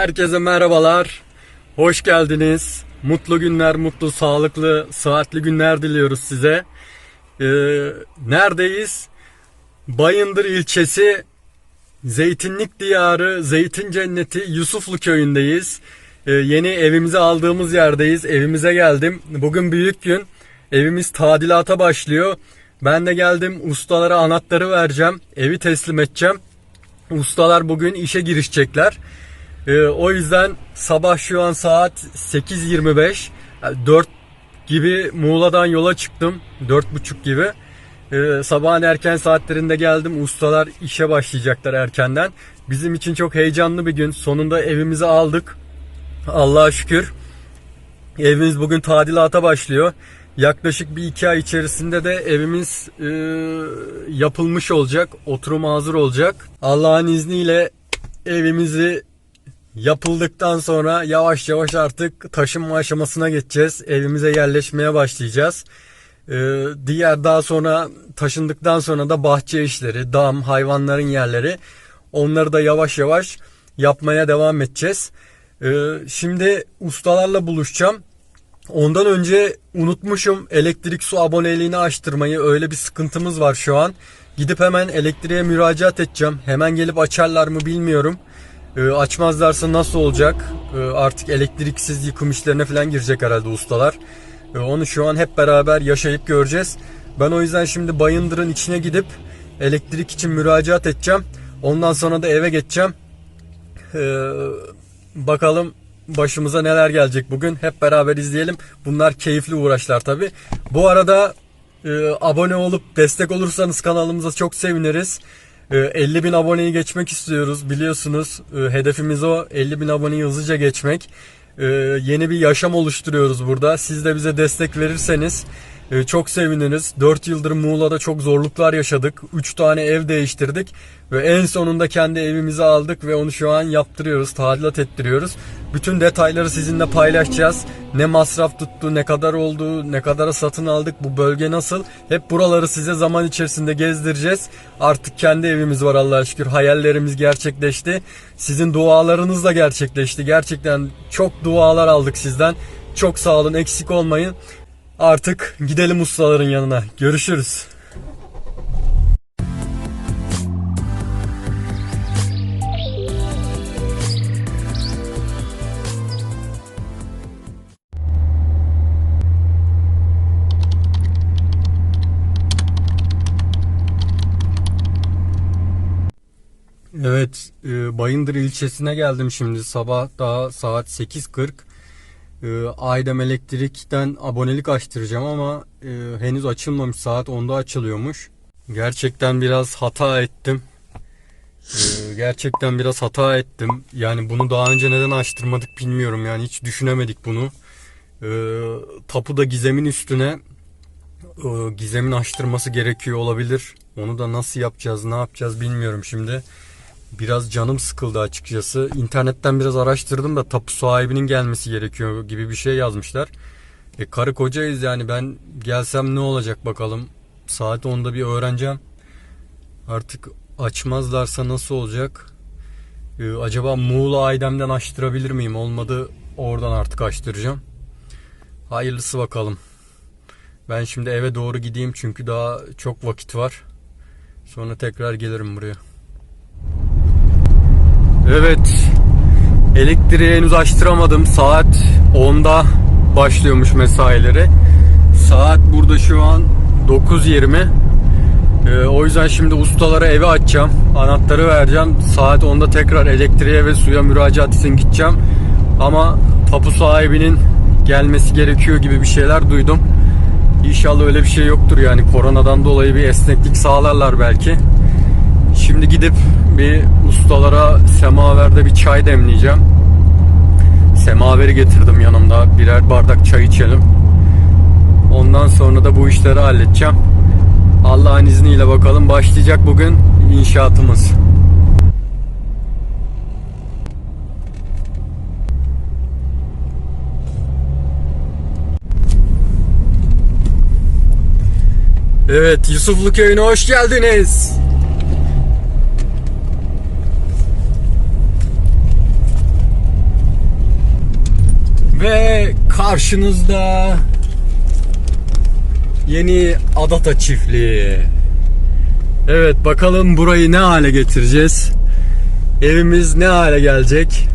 Herkese merhabalar. Hoş geldiniz. Mutlu günler, mutlu, sağlıklı, sıhhatli günler diliyoruz size. Ee, neredeyiz? Bayındır ilçesi Zeytinlik Diyarı, Zeytin Cenneti Yusuflu köyündeyiz. Ee, yeni evimizi aldığımız yerdeyiz. Evimize geldim. Bugün büyük gün. Evimiz tadilata başlıyor. Ben de geldim ustalara anahtarı vereceğim. Evi teslim edeceğim. Ustalar bugün işe girişecekler. Ee, o yüzden sabah şu an saat 8.25. Yani 4 gibi Muğla'dan yola çıktım. 4.30 gibi. Ee, sabahın erken saatlerinde geldim. Ustalar işe başlayacaklar erkenden. Bizim için çok heyecanlı bir gün. Sonunda evimizi aldık. Allah'a şükür. Evimiz bugün tadilata başlıyor. Yaklaşık bir iki ay içerisinde de evimiz e, yapılmış olacak. Oturum hazır olacak. Allah'ın izniyle evimizi yapıldıktan sonra yavaş yavaş artık taşınma aşamasına geçeceğiz. Evimize yerleşmeye başlayacağız. Ee, diğer daha sonra taşındıktan sonra da bahçe işleri, dam, hayvanların yerleri onları da yavaş yavaş yapmaya devam edeceğiz. Ee, şimdi ustalarla buluşacağım. Ondan önce unutmuşum elektrik su aboneliğini açtırmayı. Öyle bir sıkıntımız var şu an. Gidip hemen elektriğe müracaat edeceğim. Hemen gelip açarlar mı bilmiyorum. Ee, açmazlarsa nasıl olacak? Ee, artık elektriksiz yıkım işlerine falan girecek herhalde ustalar. Ee, onu şu an hep beraber yaşayıp göreceğiz. Ben o yüzden şimdi Bayındır'ın içine gidip elektrik için müracaat edeceğim. Ondan sonra da eve geçeceğim. Ee, bakalım başımıza neler gelecek bugün. Hep beraber izleyelim. Bunlar keyifli uğraşlar tabi. Bu arada e, abone olup destek olursanız kanalımıza çok seviniriz. E, 50 bin aboneyi geçmek istiyoruz biliyorsunuz. E, hedefimiz o 50 bin aboneyi hızlıca geçmek. E, yeni bir yaşam oluşturuyoruz burada. Siz de bize destek verirseniz e, çok seviniriz. 4 yıldır Muğla'da çok zorluklar yaşadık. 3 tane ev değiştirdik. Ve en sonunda kendi evimizi aldık ve onu şu an yaptırıyoruz, tadilat ettiriyoruz. Bütün detayları sizinle paylaşacağız. Ne masraf tuttu, ne kadar oldu, ne kadara satın aldık, bu bölge nasıl? Hep buraları size zaman içerisinde gezdireceğiz. Artık kendi evimiz var Allah'a şükür. Hayallerimiz gerçekleşti. Sizin dualarınız da gerçekleşti. Gerçekten çok dualar aldık sizden. Çok sağ olun, eksik olmayın. Artık gidelim ustaların yanına. Görüşürüz. Evet, e, Bayındır ilçesine geldim şimdi. Sabah daha saat 8.40. E, Aydem Elektrik'ten abonelik açtıracağım ama e, henüz açılmamış. Saat 10'da açılıyormuş. Gerçekten biraz hata ettim. E, gerçekten biraz hata ettim. Yani bunu daha önce neden açtırmadık bilmiyorum. Yani hiç düşünemedik bunu. E, tapu da gizemin üstüne e, gizemin açtırması gerekiyor olabilir. Onu da nasıl yapacağız, ne yapacağız bilmiyorum şimdi. Biraz canım sıkıldı açıkçası. İnternetten biraz araştırdım da tapu sahibinin gelmesi gerekiyor gibi bir şey yazmışlar. E karı kocayız yani ben gelsem ne olacak bakalım. Saat 10'da bir öğreneceğim. Artık açmazlarsa nasıl olacak? E, acaba Muğla Aydem'den açtırabilir miyim? Olmadı oradan artık açtıracağım. Hayırlısı bakalım. Ben şimdi eve doğru gideyim çünkü daha çok vakit var. Sonra tekrar gelirim buraya. Evet. Elektriği henüz açtıramadım. Saat 10'da başlıyormuş mesaileri. Saat burada şu an 9.20. Ee, o yüzden şimdi ustalara evi açacağım. Anahtarı vereceğim. Saat 10'da tekrar elektriğe ve suya müracaat için gideceğim. Ama tapu sahibinin gelmesi gerekiyor gibi bir şeyler duydum. İnşallah öyle bir şey yoktur yani koronadan dolayı bir esneklik sağlarlar belki. Şimdi gidip bir ustalara semaverde bir çay demleyeceğim. Semaveri getirdim yanımda. Birer bardak çay içelim. Ondan sonra da bu işleri halledeceğim. Allah'ın izniyle bakalım başlayacak bugün inşaatımız. Evet Yusuflu köyüne hoş geldiniz. Ve karşınızda yeni Adata çiftliği. Evet bakalım burayı ne hale getireceğiz. Evimiz ne hale gelecek.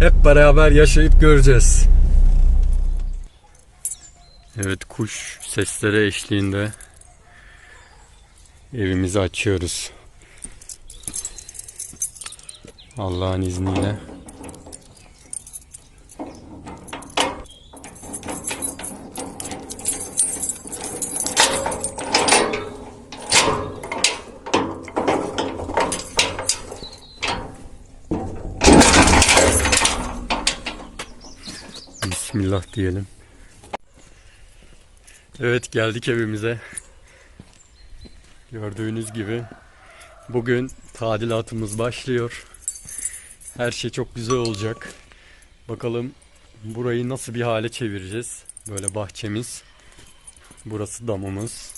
Hep beraber yaşayıp göreceğiz. Evet kuş sesleri eşliğinde evimizi açıyoruz. Allah'ın izniyle. Bismillah diyelim. Evet geldik evimize. Gördüğünüz gibi bugün tadilatımız başlıyor. Her şey çok güzel olacak. Bakalım burayı nasıl bir hale çevireceğiz. Böyle bahçemiz. Burası damımız.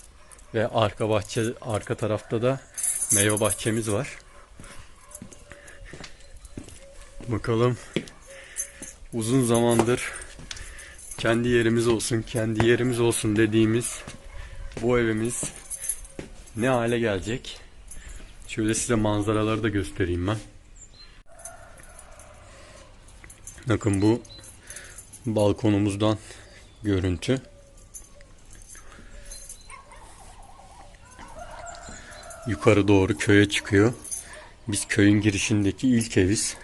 Ve arka bahçe arka tarafta da meyve bahçemiz var. Bakalım uzun zamandır kendi yerimiz olsun, kendi yerimiz olsun dediğimiz bu evimiz ne hale gelecek? Şöyle size manzaraları da göstereyim ben. Bakın bu balkonumuzdan görüntü. Yukarı doğru köye çıkıyor. Biz köyün girişindeki ilk eviz.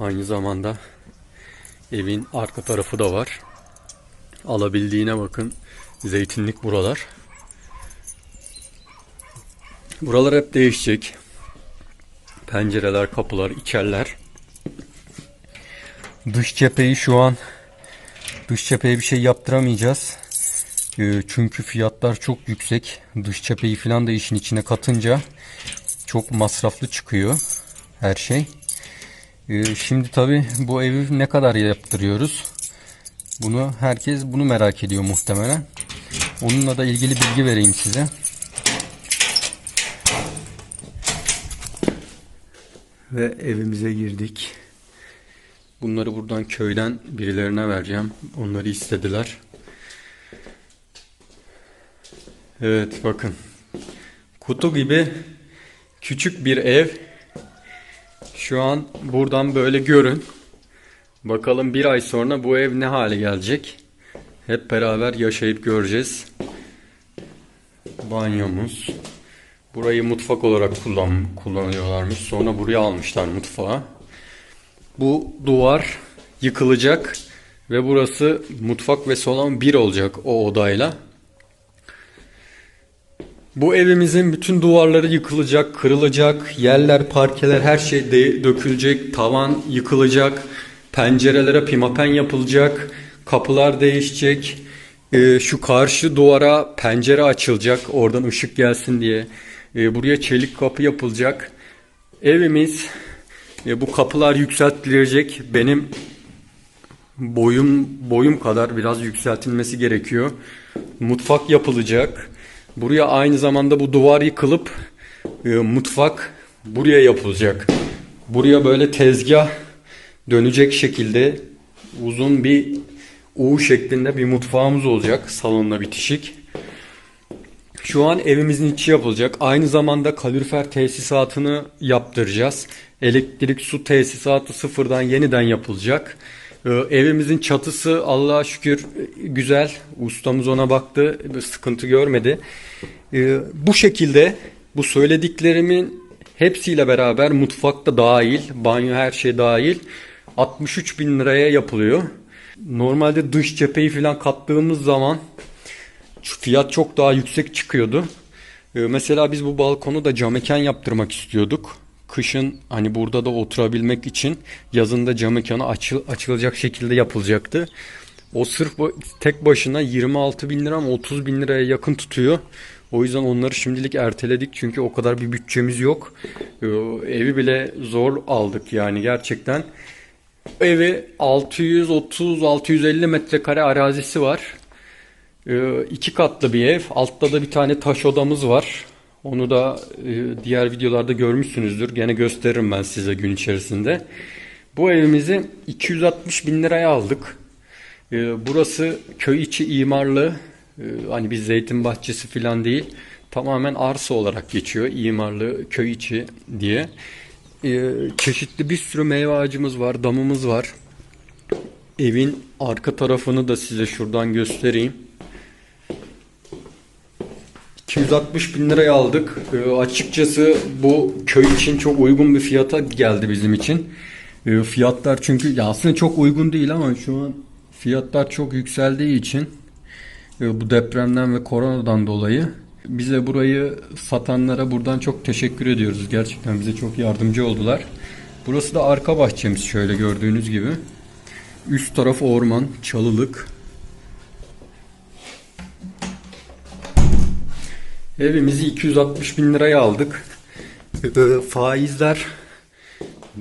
Aynı zamanda evin arka tarafı da var. Alabildiğine bakın. Zeytinlik buralar. Buralar hep değişecek. Pencereler, kapılar, içerler. Dış cepheyi şu an dış cepheye bir şey yaptıramayacağız. Ee, Çünkü fiyatlar çok yüksek. Dış cepheyi falan da işin içine katınca çok masraflı çıkıyor her şey. Ee, Şimdi tabi bu evi ne kadar yaptırıyoruz? Bunu herkes bunu merak ediyor muhtemelen. Onunla da ilgili bilgi vereyim size. Ve evimize girdik. Bunları buradan köyden birilerine vereceğim. Onları istediler. Evet bakın. Kutu gibi küçük bir ev. Şu an buradan böyle görün. Bakalım bir ay sonra bu ev ne hale gelecek. Hep beraber yaşayıp göreceğiz. Banyomuz. Burayı mutfak olarak kullan, kullanıyorlarmış. Sonra buraya almışlar mutfağı. Bu duvar yıkılacak ve burası mutfak ve salon bir olacak o odayla. Bu evimizin bütün duvarları yıkılacak, kırılacak, yerler, parkeler her şey dökülecek, tavan yıkılacak, pencerelere pimapen yapılacak, kapılar değişecek. Ee, şu karşı duvara pencere açılacak, oradan ışık gelsin diye. Ee, buraya çelik kapı yapılacak. Evimiz e, bu kapılar yükseltilecek. Benim boyum boyum kadar biraz yükseltilmesi gerekiyor. Mutfak yapılacak. Buraya aynı zamanda bu duvar yıkılıp e, mutfak buraya yapılacak. Buraya böyle tezgah dönecek şekilde uzun bir U şeklinde bir mutfağımız olacak salonla bitişik. Şu an evimizin içi yapılacak. Aynı zamanda kalorifer tesisatını yaptıracağız. Elektrik su tesisatı sıfırdan yeniden yapılacak. Ee, evimizin çatısı Allah'a şükür güzel. Ustamız ona baktı. Sıkıntı görmedi. Ee, bu şekilde bu söylediklerimin hepsiyle beraber mutfakta dahil, banyo her şey dahil 63 bin liraya yapılıyor. Normalde dış cepheyi falan kattığımız zaman fiyat çok daha yüksek çıkıyordu. Ee, mesela biz bu balkonu da cam mekan yaptırmak istiyorduk. Kışın hani burada da oturabilmek için yazın da cam mekanı açıl, açılacak şekilde yapılacaktı. O sırf tek başına 26 bin lira mı 30 bin liraya yakın tutuyor. O yüzden onları şimdilik erteledik çünkü o kadar bir bütçemiz yok. Ee, evi bile zor aldık yani gerçekten. Evi 630-650 metrekare arazisi var. Ee, iki katlı bir ev. Altta da bir tane taş odamız var. Onu da e, diğer videolarda görmüşsünüzdür. Gene gösteririm ben size gün içerisinde. Bu evimizi 260 bin liraya aldık. Ee, burası köy içi imarlı. Ee, hani bir zeytin bahçesi falan değil. Tamamen arsa olarak geçiyor. İmarlı köy içi diye. Çeşitli bir sürü meyve ağacımız var. Damımız var. Evin arka tarafını da size şuradan göstereyim. 260 bin liraya aldık. Ee, açıkçası bu köy için çok uygun bir fiyata geldi bizim için. Ee, fiyatlar çünkü ya aslında çok uygun değil ama şu an fiyatlar çok yükseldiği için e, bu depremden ve koronadan dolayı bize burayı satanlara buradan çok teşekkür ediyoruz. Gerçekten bize çok yardımcı oldular. Burası da arka bahçemiz şöyle gördüğünüz gibi. Üst taraf orman, çalılık. Evimizi 260 bin liraya aldık. Ee, faizler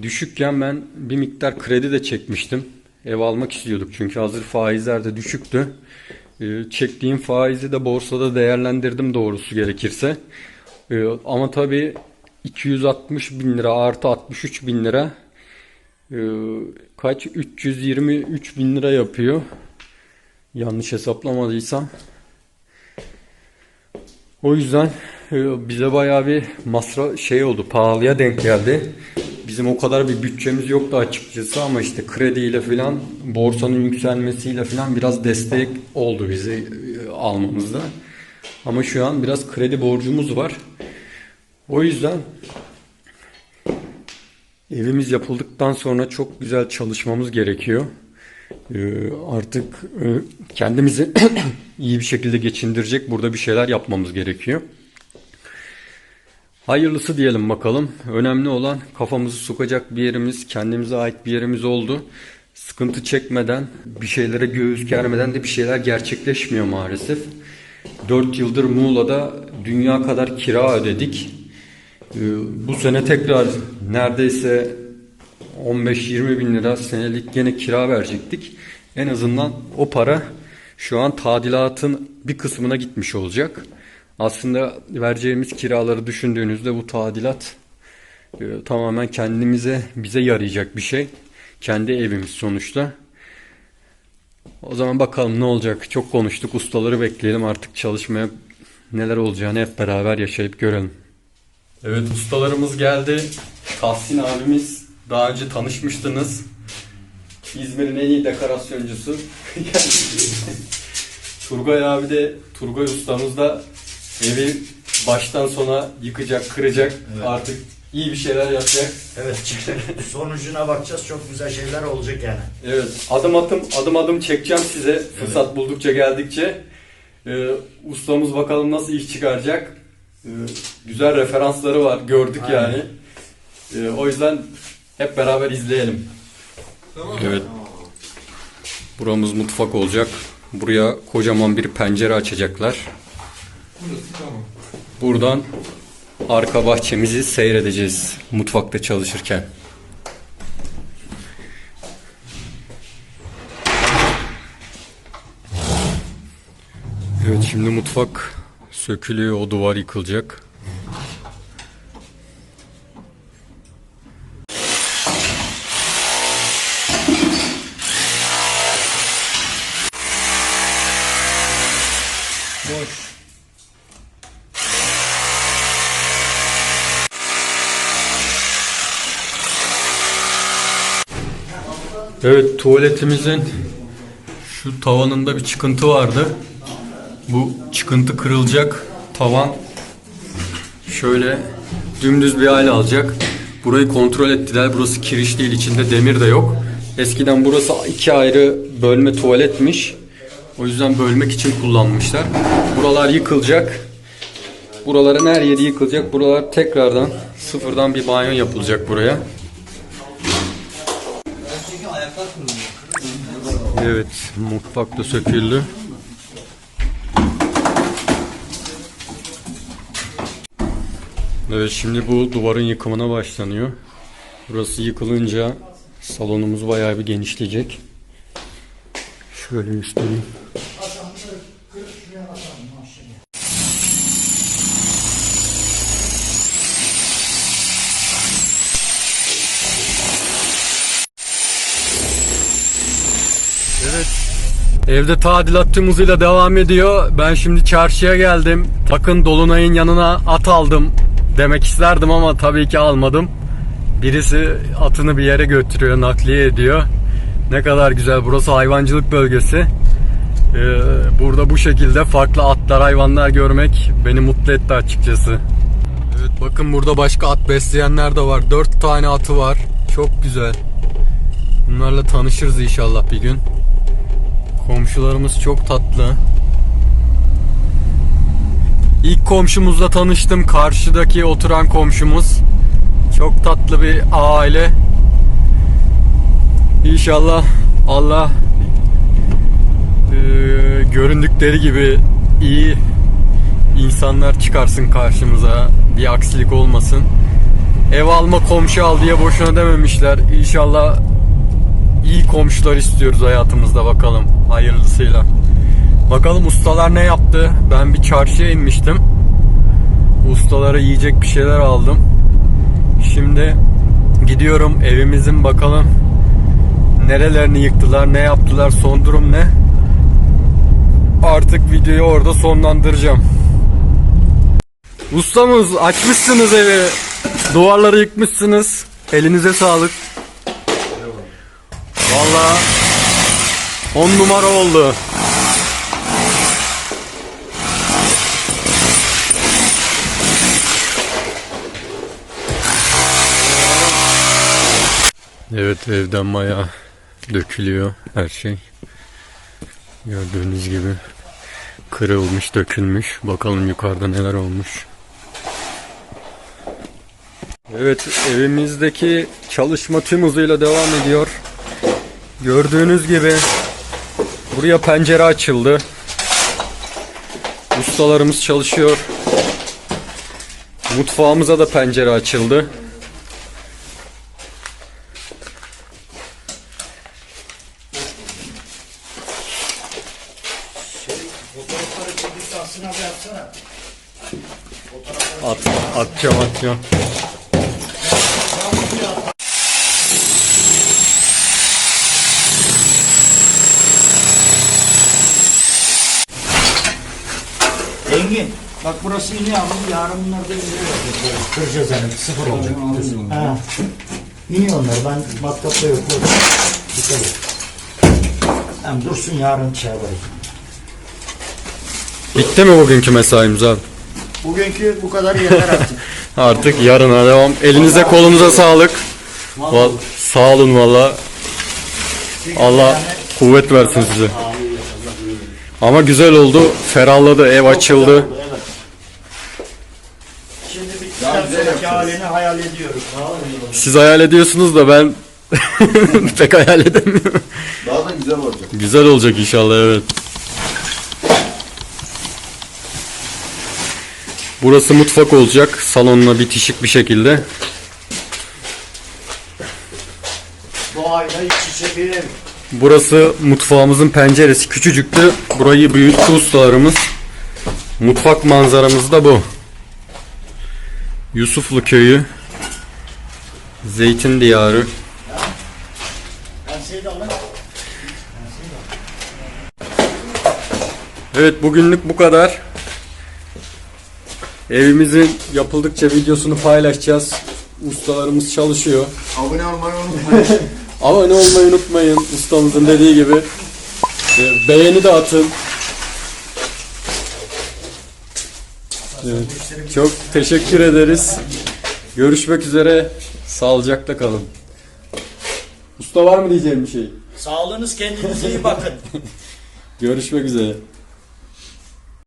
düşükken ben bir miktar kredi de çekmiştim. Ev almak istiyorduk çünkü hazır faizler de düşüktü. Ee, çektiğim faizi de borsada değerlendirdim doğrusu gerekirse. Ee, ama tabii 260 bin lira artı 63 bin lira kaç 323 bin lira yapıyor. Yanlış hesaplamadıysam. O yüzden e, bize bayağı bir masraf şey oldu. Pahalıya denk geldi. Bizim o kadar bir bütçemiz yoktu açıkçası ama işte krediyle falan borsanın yükselmesiyle falan biraz destek oldu bizi e, almamızda. Ama şu an biraz kredi borcumuz var. O yüzden evimiz yapıldıktan sonra çok güzel çalışmamız gerekiyor. Ee, artık e, kendimizi iyi bir şekilde geçindirecek burada bir şeyler yapmamız gerekiyor. Hayırlısı diyelim bakalım. Önemli olan kafamızı sokacak bir yerimiz, kendimize ait bir yerimiz oldu. Sıkıntı çekmeden, bir şeylere göğüs germeden de bir şeyler gerçekleşmiyor maalesef. 4 yıldır Muğla'da dünya kadar kira ödedik. Ee, bu sene tekrar neredeyse 15-20 bin lira senelik gene kira verecektik. En azından o para şu an tadilatın bir kısmına gitmiş olacak. Aslında vereceğimiz kiraları düşündüğünüzde bu tadilat e, tamamen kendimize bize yarayacak bir şey. Kendi evimiz sonuçta. O zaman bakalım ne olacak. Çok konuştuk. Ustaları bekleyelim artık çalışmaya neler olacağını hep beraber yaşayıp görelim. Evet ustalarımız geldi. Tahsin abimiz daha önce tanışmıştınız. İzmir'in en iyi dekorasyoncusu. Turgay abi de Turgay ustamız da evi baştan sona yıkacak, kıracak. Evet. Artık iyi bir şeyler yapacak. Evet sonucuna bakacağız çok güzel şeyler olacak yani. Evet, adım adım adım adım çekeceğim size fırsat buldukça geldikçe. Ee, ustamız bakalım nasıl iş çıkaracak. Ee, güzel referansları var, gördük Aynen. yani. Ee, o yüzden hep beraber izleyelim. Evet. Buramız mutfak olacak. Buraya kocaman bir pencere açacaklar. Buradan arka bahçemizi seyredeceğiz mutfakta çalışırken. Evet şimdi mutfak sökülüyor, o duvar yıkılacak. Evet tuvaletimizin şu tavanında bir çıkıntı vardı. Bu çıkıntı kırılacak. Tavan şöyle dümdüz bir hale alacak. Burayı kontrol ettiler. Burası kiriş değil. içinde demir de yok. Eskiden burası iki ayrı bölme tuvaletmiş. O yüzden bölmek için kullanmışlar. Buralar yıkılacak. Buraların her yeri yıkılacak. Buralar tekrardan sıfırdan bir banyo yapılacak buraya. Evet, mutfak da söküldü. Evet, şimdi bu duvarın yıkımına başlanıyor. Burası yıkılınca salonumuz bayağı bir genişleyecek. Şöyle göstereyim. Evet. Evde tadilat tüm devam ediyor. Ben şimdi çarşıya geldim. Bakın Dolunay'ın yanına at aldım demek isterdim ama tabii ki almadım. Birisi atını bir yere götürüyor, nakliye ediyor. Ne kadar güzel. Burası hayvancılık bölgesi. Ee, burada bu şekilde farklı atlar, hayvanlar görmek beni mutlu etti açıkçası. Evet bakın burada başka at besleyenler de var. 4 tane atı var. Çok güzel. Bunlarla tanışırız inşallah bir gün. Komşularımız çok tatlı. İlk komşumuzla tanıştım. Karşıdaki oturan komşumuz. Çok tatlı bir aile. İnşallah Allah eee, göründükleri gibi iyi insanlar çıkarsın karşımıza. Bir aksilik olmasın. Ev alma komşu al diye boşuna dememişler. İnşallah iyi komşular istiyoruz hayatımızda bakalım hayırlısıyla. Bakalım ustalar ne yaptı? Ben bir çarşıya inmiştim. Ustalara yiyecek bir şeyler aldım. Şimdi gidiyorum evimizin bakalım nerelerini yıktılar, ne yaptılar, son durum ne? Artık videoyu orada sonlandıracağım. Ustamız açmışsınız evi. Duvarları yıkmışsınız. Elinize sağlık. Valla 10 numara oldu. Evet evden maya dökülüyor her şey. Gördüğünüz gibi kırılmış dökülmüş. Bakalım yukarıda neler olmuş. Evet evimizdeki çalışma tüm hızıyla devam ediyor. Gördüğünüz gibi buraya pencere açıldı. Ustalarımız çalışıyor. Mutfağımıza da pencere açıldı. At, atacağım atacağım. Engin. Bak burası iniyor ama yarın bunlar da iniyor. Kıracağız yani sıfır olacak. Ha. İniyor onlar. Ben. Dikkat et. Hem dursun yarın şey yaparız. Bitti mi bugünkü mesaimiz abi? Bugünkü bu kadar yeter artık. Artık yarına devam. Elinize kolunuza sağlık. Val- sağ olun valla. Allah kuvvet versin size. Ama güzel oldu. Ferahladı. Ev açıldı. Evet. Şimdi bittikten sonraki halini hayal ediyoruz. Siz hayal ediyorsunuz da ben pek hayal edemiyorum. Daha da güzel olacak. Güzel olacak inşallah evet. Burası mutfak olacak. Salonla bitişik bir şekilde. Doğayla iç içe bir ev. Burası mutfağımızın penceresi. Küçücüktü. Burayı büyüttü ustalarımız. Mutfak manzaramız da bu. Yusuflu köyü. Zeytin diyarı. Evet bugünlük bu kadar. Evimizin yapıldıkça videosunu paylaşacağız. Ustalarımız çalışıyor. Abone olmayı unutmayın. Abone olmayı unutmayın ustamızın dediği gibi. Ee, Beğeni de atın. Evet, çok teşekkür ederiz. Görüşmek üzere. Sağlıcakla kalın. Usta var mı diyeceğim bir şey? Sağlığınız kendinize iyi bakın. Görüşmek üzere.